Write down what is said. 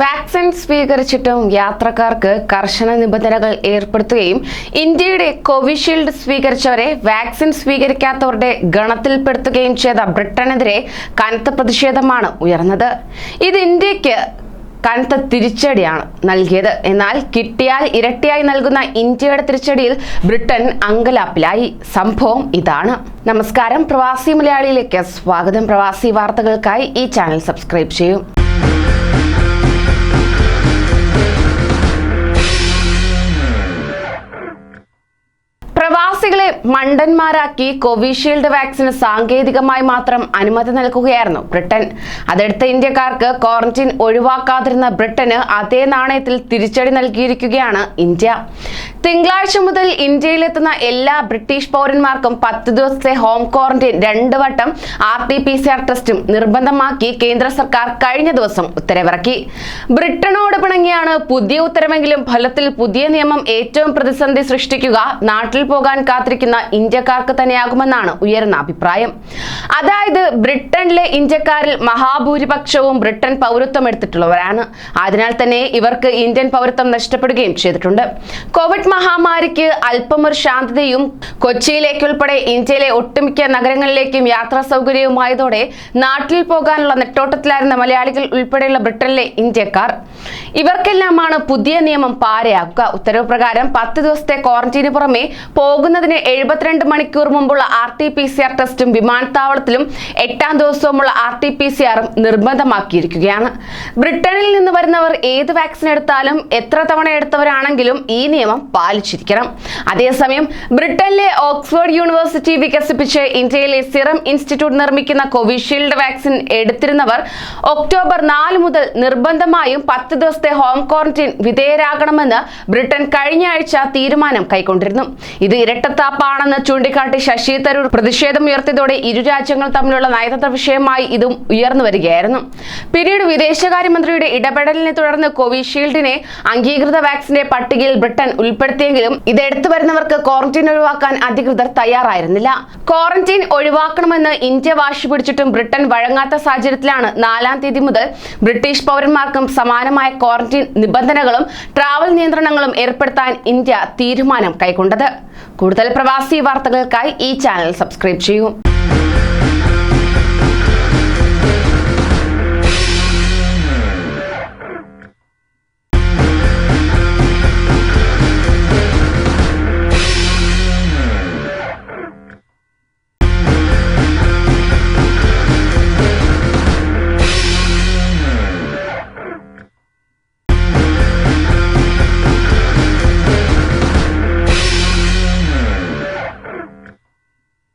Vaccine സ്വീകരിച്ചിട്ടും യാത്രക്കാർക്ക് കർശന നിബന്ധനകൾ ഏർപ്പെടുത്തുകയും ഇന്ത്യയുടെ കോവിഷീൽഡ് സ്വീകരിച്ചവരെ വാക്സിൻ സ്വീകരിക്കാത്തവരുടെ ഗണത്തിൽപ്പെടുത്തുകയും ചെയ്ത ബ്രിട്ടനെതിരെ കനത്ത പ്രതിഷേധമാണ് ഉയർന്നത്. ഇത് ഇന്ത്യയ്ക്ക് കനത്ത തിരിച്ചടിയാണ് നൽകിയത്. എന്നാൽ കിട്ടിയാൽ ഇരട്ടിയായി നൽകുന്ന ഇന്ത്യയുടെ തിരിച്ചടിയിൽ ബ്രിട്ടൻ അങ്കലാപ്പിലായി. സംഭവം ഇതാണ്. നമസ്കാരം. പ്രവാസി മലയാളിയിലേക്ക് സ്വാഗതം. പ്രവാസി വാർത്തകൾക്കായി ഈ ചാനൽ സബ്സ്ക്രൈബ് ചെയ്യൂ. പ്രവാസികളെ മണ്ടന്മാരാക്കി കോവിഷീൽഡ് വാക്സിന് സാങ്കേതികമായി മാത്രം അനുമതി നൽകുകയായിരുന്നു ബ്രിട്ടൻ. അതെടുത്ത ഇന്ത്യക്കാർക്ക് ക്വാറന്റീൻ ഒഴിവാക്കാതിരുന്ന ബ്രിട്ടന് അതേ നാണയത്തിൽ തിരിച്ചടി നൽകിയിരിക്കുകയാണ് ഇന്ത്യ. തിങ്കളാഴ്ച മുതൽ ഇന്ത്യയിലെത്തുന്ന എല്ലാ ബ്രിട്ടീഷ് പൗരന്മാർക്കും പത്ത് ദിവസത്തെ ഹോം ക്വാറന്റൈൻ രണ്ട് വട്ടം R T P C R ടെസ്റ്റും നിർബന്ധമാക്കി കേന്ദ്ര സർക്കാർ കഴിഞ്ഞ ദിവസം ഉത്തരവിറക്കി. ബ്രിട്ടനോട് പിണങ്ങിയാണ് പുതിയ ഉത്തരവെങ്കിലും ഫലത്തിൽ പുതിയ നിയമം ഏറ്റവും പ്രതിസന്ധി സൃഷ്ടിക്കുക നാട്ടിൽ പോകാൻ കാത്തിരിക്കുന്ന ഇന്ത്യക്കാർക്ക് തന്നെയാകുമെന്നാണ് ഉയർന്ന അഭിപ്രായം. അതായത് ബ്രിട്ടനിലെ ഇന്ത്യക്കാരിൽ മഹാഭൂരിപക്ഷവും ബ്രിട്ടൻ പൗരത്വം എടുത്തിട്ടുള്ളവരാണ്. അതിനാൽ തന്നെ ഇവർക്ക് ഇന്ത്യൻ പൗരത്വം നഷ്ടപ്പെടുകയും ചെയ്തിട്ടുണ്ട്. കോവിഡ് മഹാമാരിക്ക് അല്പമൊരു ശാന്തതയും കൊച്ചിയിലേക്കുൾപ്പെടെ ഇന്ത്യയിലെ ഒട്ടുമിക്ക നഗരങ്ങളിലേക്കും യാത്രാ സൗകര്യവുമായതോടെ നാട്ടിൽ പോകാനുള്ള നെട്ടോട്ടത്തിലായിരുന്ന മലയാളികൾ ഉൾപ്പെടെയുള്ള ബ്രിട്ടനിലെ ഇന്ത്യക്കാർ. ഇവർക്കെല്ലാമാണ് പുതിയ നിയമം പാരയാക്കുക. ഉത്തരവ് പ്രകാരം പത്ത് ദിവസത്തെ ക്വാറന്റീന് പുറമെ പോകുന്നതിന് എഴുപത്തിരണ്ട് മണിക്കൂർ മുമ്പുള്ള R T P C R ടെസ്റ്റും വിമാനത്താവളത്തിലും എട്ടാം ദിവസവുമുള്ള ആർ ടി പി സി ആറും നിർബന്ധമാക്കിയിരിക്കുകയാണ്. ബ്രിട്ടനിൽ നിന്ന് വരുന്നവർ ഏത് വാക്സിൻ എടുത്താലും എത്ര തവണ എടുത്തവരാണെങ്കിലും ഈ നിയമം പാലിച്ചിരിക്കണം. അതേസമയം ബ്രിട്ടനിലെ ഓക്സ്ഫോർഡ് യൂണിവേഴ്സിറ്റി വികസിപ്പിച്ച് ഇന്ത്യയിലെ സിറം ഇൻസ്റ്റിറ്റ്യൂട്ട് നിർമ്മിക്കുന്ന കോവിഷീൽഡ് വാക്സിൻ എടുത്തിരുന്നവർ ഒക്ടോബർ നാല് മുതൽ നിർബന്ധമായും പത്ത് ദിവസത്തെ ഹോം ക്വാറന്റീൻ വിധേയരാകണമെന്ന് ബ്രിട്ടൻ കഴിഞ്ഞ ആഴ്ച തീരുമാനം കൈക്കൊണ്ടിരുന്നു. ഇത് ഇരട്ടത്താപ്പാണെന്ന് ചൂണ്ടിക്കാട്ടി ശശി തരൂർ പ്രതിഷേധം ഉയർത്തിയതോടെ ഇരു രാജ്യങ്ങൾ തമ്മിലുള്ള നയതന്ത്ര വിഷയമായി ഇതും ഉയർന്നു വരികയായിരുന്നു. പിന്നീട് വിദേശകാര്യമന്ത്രിയുടെ ഇടപെടലിനെ തുടർന്ന് കോവിഷീൽഡിനെ അംഗീകൃത വാക്സിന്റെ പട്ടികയിൽ ബ്രിട്ടൻ ഉൾപ്പെടുത്തിയെങ്കിലും ഇത് എടുത്തു വരുന്നവർക്ക് ക്വാറന്റീൻ ഒഴിവാക്കാൻ അധികൃതർ തയ്യാറായിരുന്നില്ല. ക്വാറന്റൈൻ ഒഴിവാക്കണമെന്ന് ഇന്ത്യ വാശി പിടിച്ചിട്ടും ബ്രിട്ടൻ വഴങ്ങാത്ത സാഹചര്യത്തിലാണ് നാലാം തീയതി മുതൽ ബ്രിട്ടീഷ് പൗരന്മാർക്കും സമാനമായ ക്വാറന്റൈൻ നിബന്ധനകളും ട്രാവൽ നിയന്ത്രണങ്ങളും ഏർപ്പെടുത്താൻ ഇന്ത്യ തീരുമാനം കൈക്കൊണ്ടത്. കൂടുതൽ പ്രവാസി വാർത്തകൾക്കായി ഈ ചാനൽ സബ്സ്ക്രൈബ് ചെയ്യൂ.